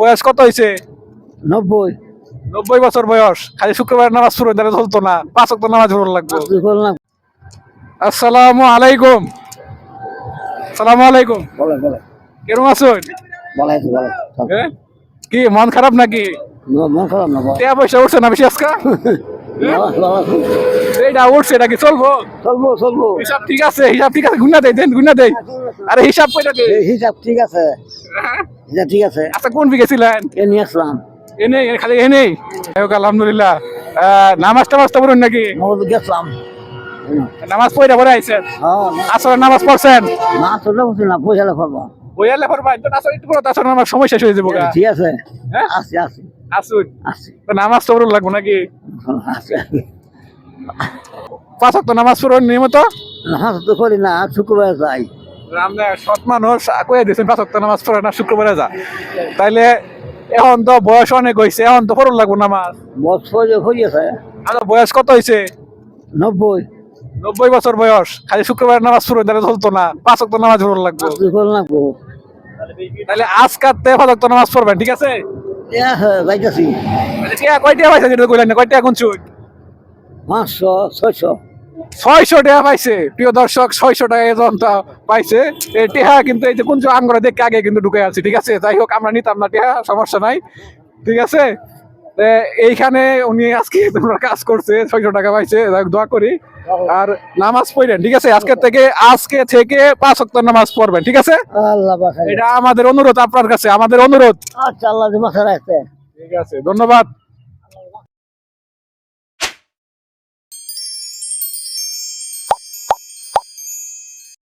বয়স কত হয়েছে নব্বই। নব্বই বছর বয়স। খালি শুক্রবার নামাজ পড়বেন তাহলে চলতো না। পাঁচ অক্ট নামাজ পড়ুন লাগবে। আসসালামু আলাইকুম। সালামু আলাইকুম। কেরম আছেন হ্যাঁ? কি মন খারাপ নাকি? মন খারাপ না টাকা পয়সা উঠছে না বেশি আজকা? এইটা উঠছে এটা কি চলবো? চলবো চলবো। হিসাব ঠিক আছে হিসাব ঠিক আছে। গুনা দেই দেন গুনা দেই। আরে হিসাব কইটা দে হিসাব ঠিক আছে। হ্যাঁ? হিসাব ঠিক আছে। আচ্ছা কোন বিঘে ছিলেন? এ নিয়ে আসলাম। এনে খালি এনে আলহামদুলিল্লাহ। আহ, নামাজ টামাজ তো পড়ুন নাকি? গেছিলাম। নামাজ পড়ে পড়ে আইছেন? হ্যাঁ। আসলে নামাজ পড়ছেন? না চললে বলছি না পয়সা করব বইয়ালে পড়বা? তো আসলে একটু আসলে আমার সময় শেষ হয়ে যাব ঠিক আছে। হ্যাঁ? আসি আসি। আসুন। আসি। তো নামাজ তো পড়ুন লাগবো নাকি? পাঁচ ওয়াক্ত নামাজ পড়ুন নিয়মিত? হ্যাঁ তো করি না শুক্রবার যাই। আমরা সৎ মানুষ কয়ে দিয়েছেন পাঁচ নামাজ পড়ে না শুক্রবারে যা। তাইলে এখন তো বয়স অনেক হয়েছে এখন তো পড়ুন লাগবো নামাজ। আর বয়স কত হয়েছে নব্বই। নব্বই বছর বয়স খালি শুক্রবার নামাজ পড়ুন তাহলে চলতো না পাঁচ নামাজ পড়ুন লাগবো। করলাম তাহলে আজকার তে পাঁচ ওয়াক্ত নামাজ পড়বেন ঠিক আছে? কয়টা পাইছে? যেটা কইলেন না কয়টা এখন চুই পাঁচশো ছয়শো। ছয়শো টাকা পাইছে। প্রিয় দর্শক ছয়শো টাকা এজন পাইছে। এই টেহা কিন্তু এই যে কোন আঙ্গুরা দেখে আগে কিন্তু ঢুকে আছি ঠিক আছে? যাই হোক আমরা নিতাম না টেহা সমস্যা নাই ঠিক আছে? এইখানে উনি আজকে তোমরা কাজ করছে ছয়শো টাকা পাইছে দোয়া করি। আর নামাজ পড়েন ঠিক আছে? আজকে থেকে আজকে থেকে পাঁচ অক্টর নামাজ পড়বেন ঠিক আছে? এটা আমাদের অনুরোধ আপনার কাছে আমাদের অনুরোধ। আচ্ছা আল্লাহ ঠিক আছে ধন্যবাদ।